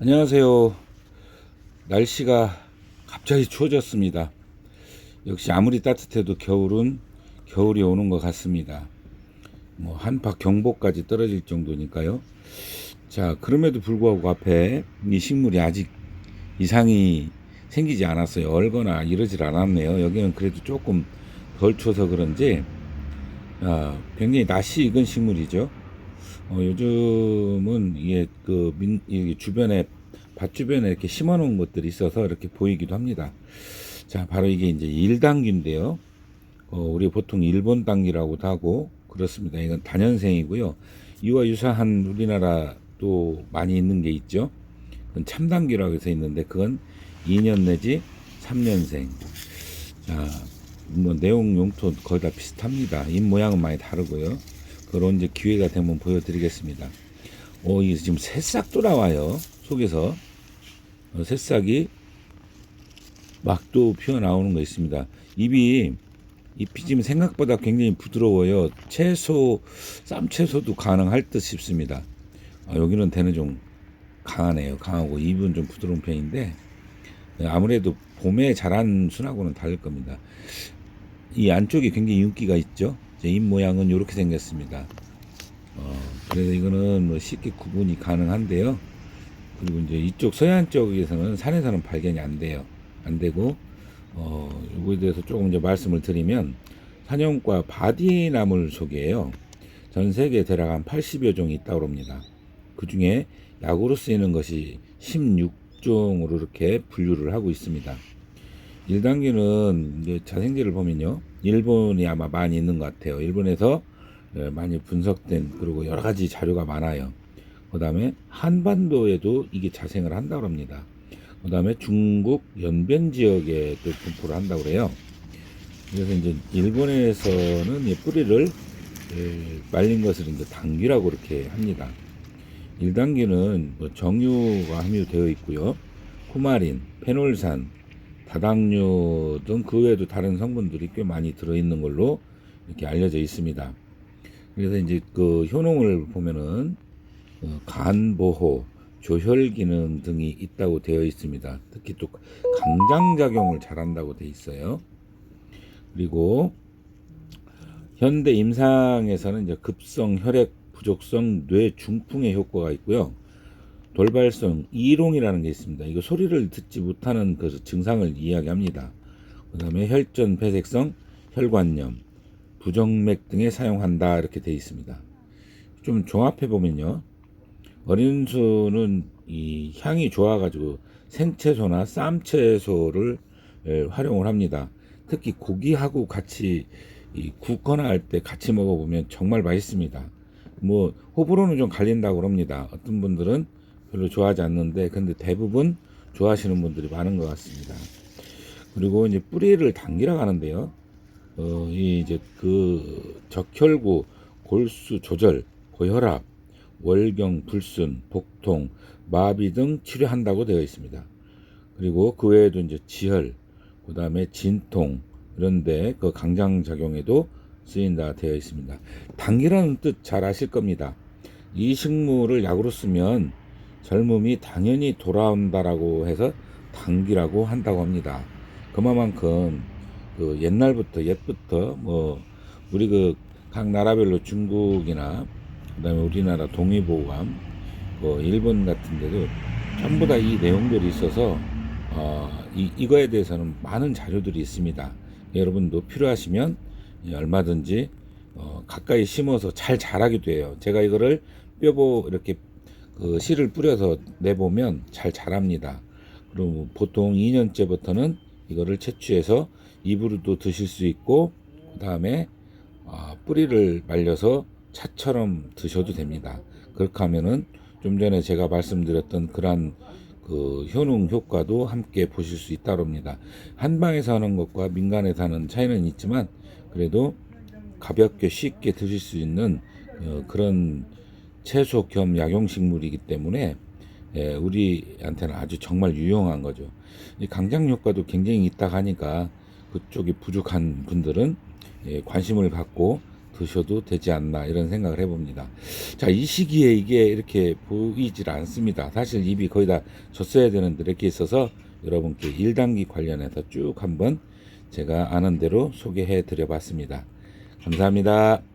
안녕하세요. 날씨가 갑자기 추워졌습니다. 역시 아무리 따뜻해도 겨울은 겨울이 오는 것 같습니다. 뭐 한파 경보까지 떨어질 정도니까요. 자, 그럼에도 불구하고 앞에 이 식물이 아직 이상이 생기지 않았어요. 얼거나 이러질 않았네요. 여기는 그래도 조금 덜 추워서 그런지 아, 굉장히 낯이 익은 식물이죠. 어, 요즘은 이게 그 민, 이 주변에 밭 주변에 이렇게 심어놓은 것들이 있어서 이렇게 보이기도 합니다. 자, 바로 이게 이제 일당귀인데요. 어, 우리 보통 일본 당귀라고도 하고 그렇습니다. 이건 단연생이고요. 이와 유사한 우리나라 또 많이 있는 게 있죠. 그건 참당귀라고 해서 있는데 그건 2년 내지 3년생. 자, 뭐 내용 용토 거의 다 비슷합니다. 잎 모양은 많이 다르고요. 그런 이제 기회가 되면 보여드리겠습니다. 오, 이 지금 새싹도 나와요. 속에서 어, 새싹이 막또 피어 나오는 거 있습니다. 잎이 잎이 지금 생각보다 굉장히 부드러워요. 채소 쌈채소도 가능할 듯 싶습니다. 아, 여기는 대는 좀 강하네요. 강하고 잎은 좀 부드러운 편인데 네, 아무래도 봄에 자란 순하고는 다를 겁니다. 이 안쪽에 굉장히 윤기가 있죠. 잎 모양은 이렇게 생겼습니다. 어, 그래서 이거는 뭐 쉽게 구분이 가능한데요. 그리고 이제 이쪽 서해안 쪽에서는 산에서는 발견이 안 돼요. 안 되고 어, 요거에 대해서 조금 이제 말씀을 드리면 산용과 바디나물 속에요. 전 세계에 대략 한 80여 종이 있다고 합니다. 그 중에 약으로 쓰이는 것이 16종으로 이렇게 분류를 하고 있습니다. 1단계는 이제 자생제를 보면요. 일본이 아마 많이 있는 것 같아요. 일본에서 예, 많이 분석된 그리고 여러 가지 자료가 많아요. 그 다음에 한반도에도 이게 자생을 한다고 합니다. 그 다음에 중국 연변 지역에 또 분포를 한다고 그래요. 그래서 이제 일본에서는 이 뿌리를 예, 말린 것을 이제 당귀라고 이렇게 합니다. 1단계는 뭐 정유가 함유되어 있고요. 쿠마린, 페놀산, 다당류 등 그 외에도 다른 성분들이 꽤 많이 들어있는 걸로 이렇게 알려져 있습니다. 그래서 이제 그 효능을 보면은 어, 간 보호, 조혈 기능 등이 있다고 되어 있습니다. 특히 또 강장 작용을 잘한다고 되어 있어요. 그리고 현대 임상에서는 이제 급성 혈액 부족성 뇌 중풍의 효과가 있고요. 돌발성 이롱이라는 게 있습니다. 이거 소리를 듣지 못하는 그 증상을 이야기합니다. 그 다음에 혈전 폐색성 혈관염 부정맥 등에 사용한다 이렇게 되어 있습니다. 좀 종합해 보면요. 어린 수는 이 향이 좋아가지고 생채소나 쌈채소를 예, 활용을 합니다. 특히 고기하고 같이 이 굽거나 할 때 같이 먹어보면 정말 맛있습니다. 뭐 호불호는 좀 갈린다고 합니다. 어떤 분들은 별로 좋아하지 않는데 근데 대부분 좋아하시는 분들이 많은 것 같습니다. 그리고 이제 뿌리를 당기라고 하는데요. 어, 이 이제 그 적혈구, 골수 조절, 고혈압, 월경, 불순, 복통, 마비 등 치료한다고 되어 있습니다. 그리고 그 외에도 이제 지혈, 그 다음에 진통 이런데 그 강장 작용에도 쓰인다 되어 있습니다. 당기라는 뜻 잘 아실 겁니다. 이 식물을 약으로 쓰면 젊음이 당연히 돌아온다라고 해서 당기라고 한다고 합니다. 그만큼 그 옛날부터 옛부터 뭐 우리 그 각 나라별로 중국이나 그다음에 우리나라 동의보감 뭐 일본 같은 데도 전부 다 이 내용들이 있어서 어, 이, 이거에 대해서는 많은 자료들이 있습니다. 여러분도 필요하시면 예, 얼마든지 어, 가까이 심어서 잘 자라기도 해요. 제가 이거를 뼈보 이렇게 그 씨를 뿌려서 내보면 잘 자랍니다. 그리고 보통 2년째부터는 이거를 채취해서 입으로도 드실 수 있고 그 다음에 어, 뿌리를 말려서 차처럼 드셔도 됩니다. 그렇게 하면은 좀 전에 제가 말씀드렸던 그러한 그 효능 효과도 함께 보실 수 있다고 합니다. 한방에서 하는 것과 민간에서 하는 차이는 있지만 그래도 가볍게 쉽게 드실 수 있는 어, 그런 채소 겸 약용식물이기 때문에 예, 우리한테는 아주 정말 유용한 거죠. 이 강장 효과도 굉장히 있다 하니까 그쪽이 부족한 분들은 예, 관심을 갖고 드셔도 되지 않나 이런 생각을 해봅니다. 자, 이 시기에 이게 이렇게 보이질 않습니다. 사실 입이 거의 다 졌어야 되는데 이렇게 있어서 여러분께 1단기 관련해서 쭉 한번 제가 아는 대로 소개해 드려 봤습니다. 감사합니다.